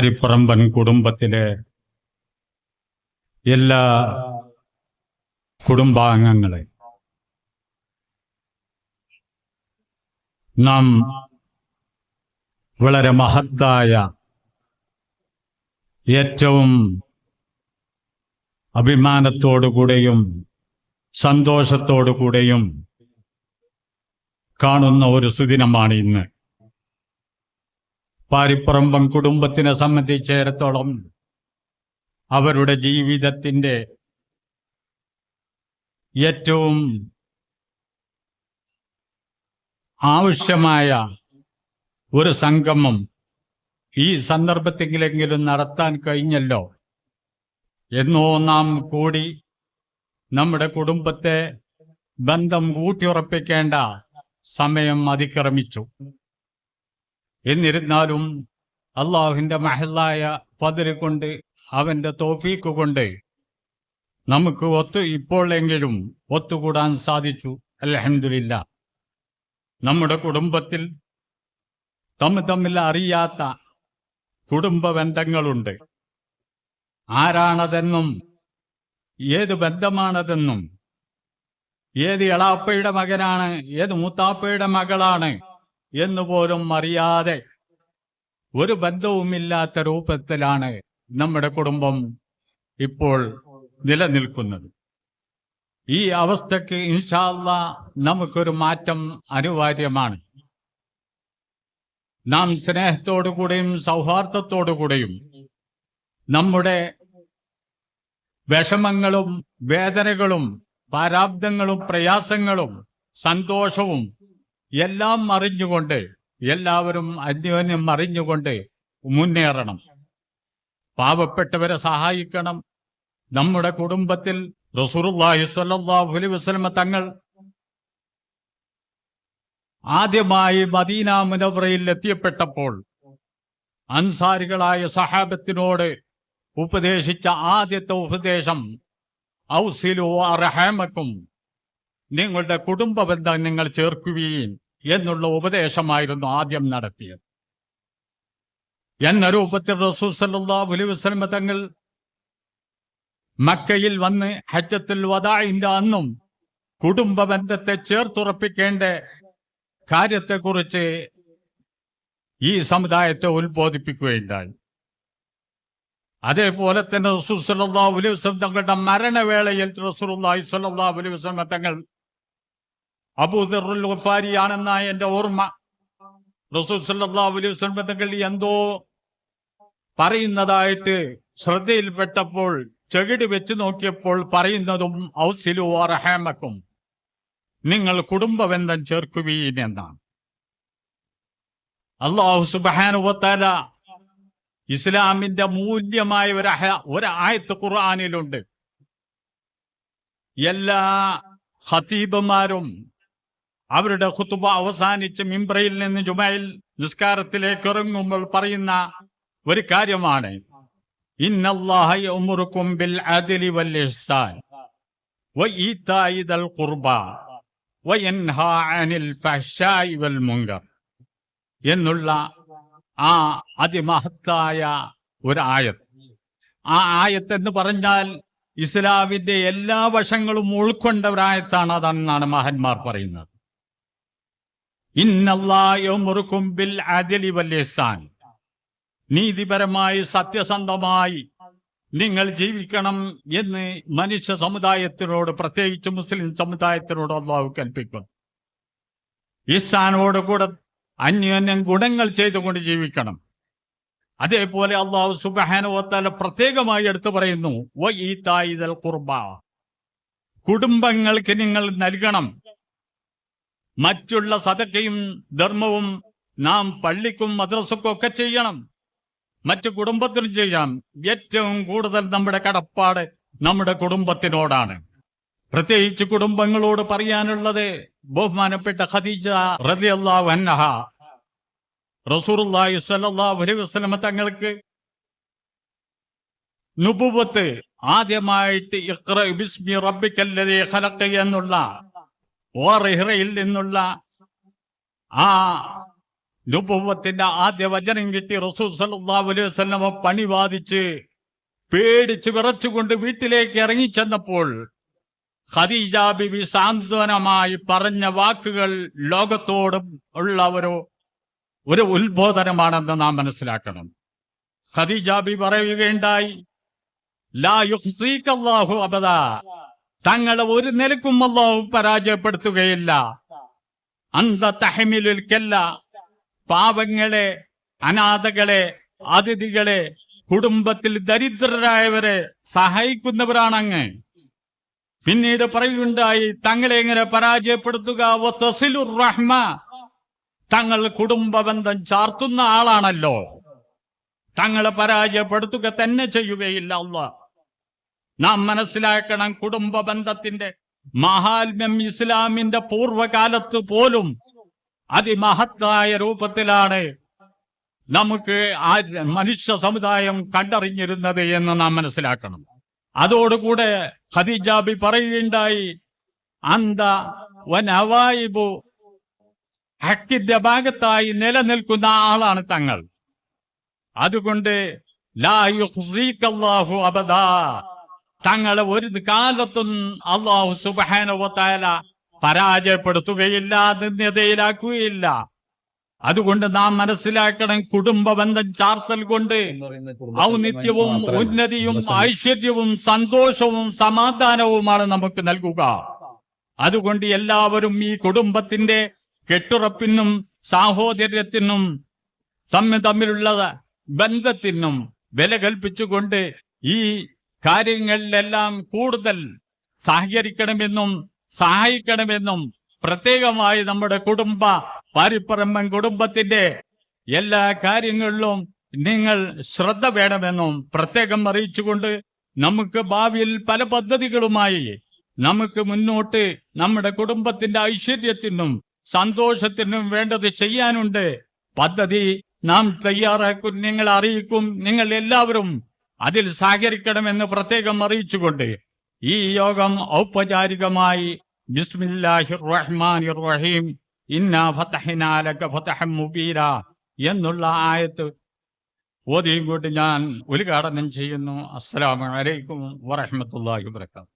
പാരിപ്പറമ്പൻ കുടുംബത്തിലെ എല്ലാ കുടുംബാംഗങ്ങളെ നാം വളരെ മഹത്തായ ഏറ്റവും അഭിമാനത്തോടുകൂടെയും സന്തോഷത്തോടുകൂടെയും കാണുന്ന ഒരു സുദിനമാണ് ഇന്ന്. പാരിപ്പറമ്പൻ കുടുംബത്തിനെ സംബന്ധിച്ചിടത്തോളം അവരുടെ ജീവിതത്തിന്റെ ഏറ്റവും ആവശ്യമായ ഒരു സംഗമം ഈ സന്ദർഭത്തിലെങ്കിലും നടത്താൻ കഴിഞ്ഞല്ലോ. എന്നോ നാം കൂടി നമ്മുടെ കുടുംബത്തെ ബന്ധം ഊട്ടിയുറപ്പിക്കേണ്ട സമയം അതിക്രമിച്ചു. എന്നിരുന്നാലും അള്ളാഹുവിന്റെ മഹലായ പതിര് കൊണ്ട് അവന്റെ തോഫീക്ക് കൊണ്ട് നമുക്ക് ഒത്തു ഇപ്പോഴെങ്കിലും ഒത്തുകൂടാൻ സാധിച്ചു. അലഹമില്ല നമ്മുടെ കുടുംബത്തിൽ തമ്മിൽ തമ്മിൽ അറിയാത്ത കുടുംബ ബന്ധങ്ങളുണ്ട്. ആരാണതെന്നും ഏത് ബന്ധമാണതെന്നും ഏത് എളാപ്പയുടെ മകനാണ് ഏത് മൂത്താപ്പയുടെ മകളാണ് എന്ന് പോലും അറിയാതെ ഒരു ബന്ധവുമില്ലാത്ത രൂപത്തിലാണ് നമ്മുടെ കുടുംബം ഇപ്പോൾ നിലനിൽക്കുന്നത്. ഈ അവസ്ഥക്ക് ഇൻഷാല്ല നമുക്കൊരു മാറ്റം അനിവാര്യമാണ്. നാം സ്നേഹത്തോടുകൂടെയും സൗഹാർദ്ദത്തോടുകൂടെയും നമ്മുടെ വിഷമങ്ങളും വേദനകളും പാരാബ്ദങ്ങളും പ്രയാസങ്ങളും സന്തോഷവും എല്ലാം അറിഞ്ഞുകൊണ്ട് എല്ലാവരും അന്യോന്യം അറിഞ്ഞുകൊണ്ട് മുന്നേറണം. പാവപ്പെട്ടവരെ സഹായിക്കണം. നമ്മുടെ കുടുംബത്തിൽ റസൂറുല്ലാഹി സ്വല്ലല്ലാഹു അലൈഹി വസല്ലമ തങ്ങൾ ആദ്യമായി മദീന മുനവറയിൽ എത്തിയപ്പെട്ടപ്പോൾ അൻസാരികളായ സഹാബത്തിനോട് ഉപദേശിച്ച ആദ്യത്തെ ഉപദേശം ഔസിലു അർഹാമക്കും നിങ്ങളുടെ കുടുംബ ബന്ധം നിങ്ങൾ ചേർക്കുകയും എന്നുള്ള ഉപദേശമായിരുന്നു ആദ്യം നടത്തിയത്. എന്ന രൂപത്തിൽ റസൂൽ സല്ലല്ലാഹു അലൈഹി വസല്ലമ തങ്ങൾ മക്കയിൽ വന്ന് ഹജ്ജത്തുൽ വദാഇന്റെ അന്നും കുടുംബ ബന്ധത്തെ ചേർത്തുറപ്പിക്കേണ്ട കാര്യത്തെക്കുറിച്ച് ഈ സമുദായത്തെ ഉത്ബോധിപ്പിക്കുകയുണ്ടായി. അതേപോലെ തന്നെ റസൂൽ സല്ലല്ലാഹു അലൈഹി വസല്ലം തങ്ങളുടെ മരണവേളയിൽ സ്വല്ലല്ലാഹു അലൈഹി വസല്ലം തങ്ങൾ അബൂദറുൽ ഗഫാരിയാണെന്ന എന്റെ ഓർമ്മ. റസൂൽ അലൈഹി തങ്ങൾ എന്തോ പറയുന്നതായിട്ട് ശ്രദ്ധയിൽപ്പെട്ടപ്പോൾ ചെകിട് വെച്ച് നോക്കിയപ്പോൾ പറയുന്നതും ഔസിലു അർഹാമക്കും നിങ്ങൾ കുടുംബബന്ധം ചേർക്കുവീൻ എന്നാണ്. അള്ളാഹു സുബാനുവത്താല ഇസ്ലാമിന്റെ മൂല്യമായ ഒരു ഒരു ആയത്ത് ഖുർആാനിലുണ്ട്. എല്ലാ ഖതീബുമാരും അവരുടെ ഹുത്തുബ അവസാനിച്ച് മിംബ്രയിൽ നിന്ന് ജുമയിൽ നിസ്കാരത്തിലേക്ക് ഇറങ്ങുമ്പോൾ പറയുന്ന ഒരു കാര്യമാണ്. എന്നുള്ള ആ അതിമഹത്തായ ഒരു ആയത്ത്. ആ ആയത്ത് എന്ന് പറഞ്ഞാൽ ഇസ്ലാമിന്റെ എല്ലാ വശങ്ങളും ഉൾക്കൊണ്ട ഒരായത്താണ് അതെന്നാണ് മഹന്മാർ പറയുന്നത്. ബിൽ നീതിപരമായി സത്യസന്ധമായി നിങ്ങൾ ജീവിക്കണം എന്ന് മനുഷ്യ സമുദായത്തിനോട് പ്രത്യേകിച്ച് മുസ്ലിം സമുദായത്തിനോട് അള്ളാഹു കൽപ്പിക്കുന്നു ഇസ്താനോട് കൂടെ അന്യോന്യം ഗുണങ്ങൾ ചെയ്തുകൊണ്ട് ജീവിക്കണം. അതേപോലെ അള്ളാഹു സുബാനുവത്താല പ്രത്യേകമായി എടുത്തു പറയുന്നു "വ ഈതായിദൽ ഖുർബ. കുടുംബങ്ങൾക്ക് നിങ്ങൾ നൽകണം. മറ്റുള്ള സതക്കയും ധർമ്മവും നാം പള്ളിക്കും മദ്രസക്കും ഒക്കെ ചെയ്യണം. മറ്റു കുടുംബത്തിനും ചെയ്യാം. ഏറ്റവും കൂടുതൽ നമ്മുടെ കടപ്പാട് നമ്മുടെ കുടുംബത്തിനോടാണ്. പ്രത്യേകിച്ച് കുടുംബങ്ങളോട് പറയാനുള്ളത് ബഹുമാനപ്പെട്ട ഖദീജ റളിയല്ലാഹു അൻഹ. റസൂലുള്ളാഹി സ്വല്ലല്ലാഹു അലൈഹി വസല്ലമ തങ്ങൾക്ക് നുബുവത്ത് ആദ്യമായിട്ട് ഇഖ്റ ബിസ്മി റബ്ബിക്കല്ലദീ ഖലഖ എന്നുള്ള ഓറിഹ്റയിൽ നിന്നുള്ള ആ നുപുവത്തിന്റെ ആദ്യ വചനം കിട്ടി റസൂൽ സല്ലല്ലാഹു അലൈഹി വസല്ലമ പണി വാദിച്ച് പേടിച്ച് വിറച്ചുകൊണ്ട് വീട്ടിലേക്ക് ഇറങ്ങിച്ചെന്നപ്പോൾ ഖദീജ ബിബി സാന്ത്വനമായി പറഞ്ഞ വാക്കുകൾ ലോകത്തോടും ഉള്ള ഒരു ഒരു ഉത്ബോധനമാണെന്ന് നാം മനസ്സിലാക്കണം. ഖദീജ ബി പറയുകയുണ്ടായി ലാ യുഹ്സീക്കല്ലാഹു അബദ. തങ്ങളെ ഒരു നിലക്കും അള്ളാഹു പരാജയപ്പെടുത്തുകയില്ല. അന്ത തഹമിലുൽക്കല്ല പാവങ്ങളെ അനാഥകളെ അതിഥികളെ കുടുംബത്തിൽ ദരിദ്രരായവരെ സഹായിക്കുന്നവരാണ് അങ്ങ് പിന്നീട് പറയുകയുണ്ടായി തങ്ങളെ എങ്ങനെ പരാജയപ്പെടുത്തുക? റഹ്മ. തങ്ങൾ കുടുംബ ബന്ധം ചാർത്തുന്ന ആളാണല്ലോ. തങ്ങളെ പരാജയപ്പെടുത്തുക തന്നെ ചെയ്യുകയില്ല അല്ല നാം മനസ്സിലാക്കണം കുടുംബ ബന്ധത്തിന്റെ മഹാത്മ്യം ഇസ്ലാമിന്റെ പൂർവകാലത്ത് പോലും അതിമഹത്തായ രൂപത്തിലാണ് നമുക്ക് ആ മനുഷ്യ സമുദായം കണ്ടറിഞ്ഞിരുന്നത് എന്ന് നാം മനസ്സിലാക്കണം. അതോടുകൂടെ ഖദീജാബി പറയുകയുണ്ടായി അന്ത വനവായിബു ഹക്കിന്റെ ഭാഗത്തായി നിലനിൽക്കുന്ന ആളാണ് തങ്ങൾ. അതുകൊണ്ട് ലാ യുഹ്സീക്കല്ലാഹു അബദാ. തങ്ങളെ ഒരു കാലത്തും അള്ളാഹു സുബാനുവത്തായ പരാജയപ്പെടുത്തുകയില്ല നിന്ദ്യതയിലാക്കുകയില്ല അതുകൊണ്ട് നാം മനസ്സിലാക്കണം കുടുംബ ബന്ധം ചാർത്തൽ കൊണ്ട് ഔന്നിത്യവും ഉന്നതിയും ഐശ്വര്യവും സന്തോഷവും സമാധാനവുമാണ് നമുക്ക് നൽകുക. അതുകൊണ്ട് എല്ലാവരും ഈ കുടുംബത്തിന്റെ കെട്ടുറപ്പിനും സാഹോദര്യത്തിനും തമ്മിൽ തമ്മിലുള്ള ബന്ധത്തിനും വില കൽപ്പിച്ചുകൊണ്ട് ഈ കാര്യങ്ങളിലെല്ലാം കൂടുതൽ സഹകരിക്കണമെന്നും സഹായിക്കണമെന്നും പ്രത്യേകമായി നമ്മുടെ കുടുംബ പാരിപ്പറമ്പൻ കുടുംബത്തിന്റെ എല്ലാ കാര്യങ്ങളിലും നിങ്ങൾ ശ്രദ്ധ വേണമെന്നും പ്രത്യേകം അറിയിച്ചുകൊണ്ട് നമുക്ക് ഭാവിയിൽ പല പദ്ധതികളുമായി നമുക്ക് മുന്നോട്ട് നമ്മുടെ കുടുംബത്തിന്റെ ഐശ്വര്യത്തിനും സന്തോഷത്തിനും വേണ്ടത് ചെയ്യാനുണ്ട്. പദ്ധതി നാം തയ്യാറാക്കും നിങ്ങൾ അറിയിക്കും നിങ്ങൾ എല്ലാവരും അതിൽ സഹകരിക്കണമെന്ന് പ്രത്യേകം അറിയിച്ചുകൊണ്ട് ഈ യോഗം ഔപചാരികമായി ബിസ്മില്ലാഹിർ റഹ്മാനിർ റഹീം എന്നുള്ള ആയത്ത് ഓതിയും കൊണ്ട് ഞാൻ ഉദ്ഘാടനം ചെയ്യുന്നു. അസ്സലാമു അലൈക്കും വറഹ്മത്തുള്ളാഹി വബറകാതുഹു.